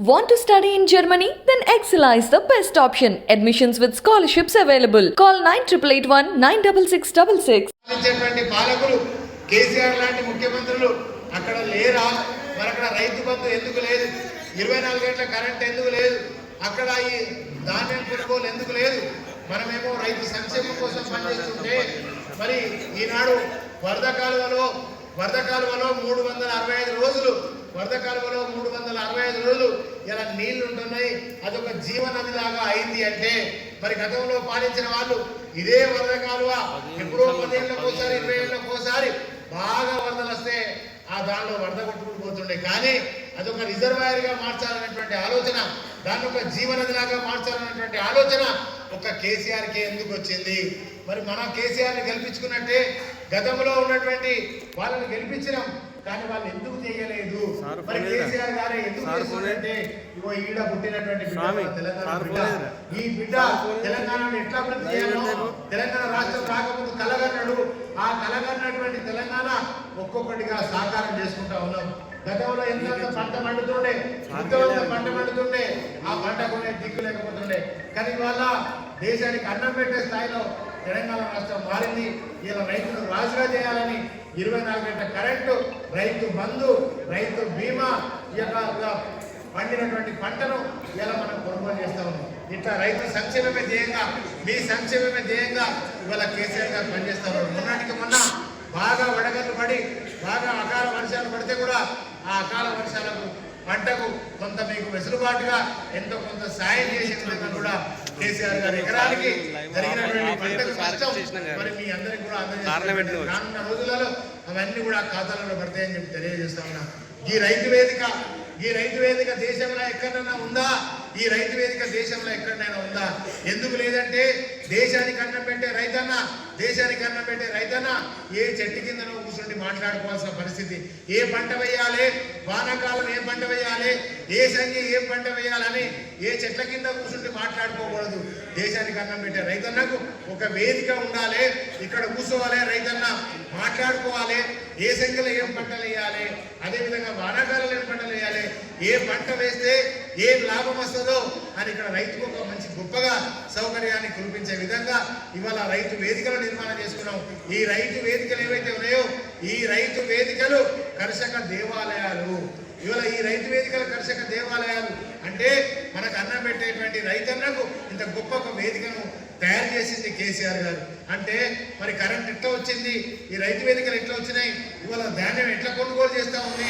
Want to study in Germany? Then Excella is the best option. Admissions with scholarships available. Call 9881 96666. పాలకులు కేసీఆర్ లాంటి ముఖ్యమంత్రులు అక్కడ లేరా మరి అక్కడ రైతు బంధు ఎందుకు లేదు ఇరవై నాలుగు గంటల కరెంట్ ఎందుకు లేదు అక్కడ ఈ ధాన్యం కొనుగోలు ఎందుకు లేదు మనమేమో రైతు సంక్షేమం కోసం పనిచేస్తుంటే మరి ఈనాడు వరద కాలువలో వరద కాలువలో మూడు వందల అరవై ఐదు రోజులు వరద కాలువలో మూడు వందల అరవై ఐదు రోజులు ఇలా నీళ్ళు ఉంటున్నాయి అదొక జీవనది లాగా అయింది అంటే మరి గతంలో పాలించిన వాళ్ళు ఇదే వరద కాలువ ఎప్పుడో పదేళ్ళకి ఒకసారి ఇరవై ఏళ్ళకోసారి ఒకసారి బాగా వరదలు వస్తే ఆ దానిలో వరద కొట్టుకుని పోతుండే. కానీ అదొక రిజర్వాయర్గా మార్చాలనేటువంటి ఆలోచన దాన్ని ఒక జీవనదిలాగా మార్చాలనేటువంటి ఆలోచన ఒక కేసీఆర్కే ఎందుకు వచ్చింది? మరి మన కేసీఆర్ని గెలిపించుకున్నట్టే గతంలో ఉన్నటువంటి వాళ్ళని గెలిపించినాం. కానీ వాళ్ళు ఎందుకు చేయలేదు మరి? కేసీఆర్ గారే ఎందుకు చేస్తున్నారంటే ఇగో ఈడ పుట్టినటువంటి తెలంగాణ బిడ్డ. ఈ బిడ్డ. తెలంగాణను ఎట్లా అభివృద్ధి చేయాలో. తెలంగాణ రాష్ట్రం రాకముందు కలగన్నాడు ఆ కలగన్నటువంటి తెలంగాణ ఒక్కొక్కటిగా సాకారం చేసుకుంటా ఉన్నాం గతంలో ఎంత పంట పండుతుండే ఎంతో పంట పండుతుండే ఆ పంట కొనే దిక్కు లేకపోతుండే కానీ ఇవాళ దేశానికి అన్నం పెట్టే స్థాయిలో తెలంగాణ రాష్ట్రం మారింది. ఇలా రైతులు రాజుగా చేయాలని ఇరవై నాలుగు గంటల కరెంటు రైతు బంధు రైతు బీమా ఈ యొక్క పండినటువంటి పంటను ఇలా మనం కొనుగోలు చేస్తా ఉన్నాం. ఇట్లా రైతు సంక్షేమమే ధ్యేయంగా మీ సంక్షేమమే ధ్యేయంగా ఇవాళ కేసీఆర్ గారు పనిచేస్తా ఉన్నారు. మొన్నటికి మొన్న బాగా వడగళ్ళు పడి బాగా అకాల వర్షాలు పడితే కూడా ఆ అకాల వర్షాలకు పంటకు కొంత మీకు వెసులుబాటుగా ఎంతో కొంత సాయం చేసే కూడా కేసీఆర్ గారు ఎకరానికి జరిగినటువంటి పంటకు నష్టం మరి మీ అందరికి కూడా అందజేస్తారు రానున్న రోజులలో అవన్నీ కూడా ఖాతాలలో పడతాయని చెప్పి తెలియజేస్తా ఉన్నా. ఈ రైతు వేదిక ఈ రైతు వేదిక దేశంలో ఎక్కడైనా ఉందా? ఈ రైతు వేదిక దేశంలో ఎక్కడైనా ఉందా? ఎందుకు లేదంటే దేశానికి అన్నం పెట్టే రైతన్న దేశానికి అన్నం పెట్టే రైతన్న ఏ చెట్టు కిందనో కూర్చుండి మాట్లాడుకోవాల్సిన పరిస్థితి? ఏ పంట వేయాలి? వానాకాలం ఏ పంట వేయాలి? ఏ సంఖ్య ఏ పంట వేయాలని ఏ చెట్ల కింద కూర్చుండి మాట్లాడుకోకూడదు. దేశానికి అన్నం పెట్టే రైతన్నకు ఒక వేదిక ఉండాలి. ఇక్కడ కూర్చోవాలి రైతన్న మాట్లాడుకోవాలి. ఏ సంఖ్యలో ఏం పంటలు వేయాలి? అదేవిధంగా వానాకాలంలో ఏం పంటలు వేయాలి? ఏ పంట వేస్తే ఏం లాభం వస్తుందో అని ఇక్కడ రైతుకు ఒక మంచి గొప్పగా సౌకర్యాన్ని కురిపించే విధంగా ఇవాళ రైతు వేదికలు నిర్మాణం చేసుకున్నాం. ఈ రైతు వేదికలు ఏవైతే ఉన్నాయో ఈ రైతు వేదికలు కర్షక దేవాలయాలు. ఇవాళ ఈ రైతు వేదికల కర్షక దేవాలయాలు అంటే మనకు అన్నం పెట్టేటువంటి రైతన్నకు ఇంత గొప్ప ఒక వేదికను తయారు చేసింది కేసీఆర్ గారు. అంటే మరి కరెంట్ ఎట్లా వచ్చింది? ఈ రైతు వేదికలు ఎట్లా వచ్చినాయి? ఇవాళ ధాన్యం ఎట్లా కొనుగోలు చేస్తూ ఉంది?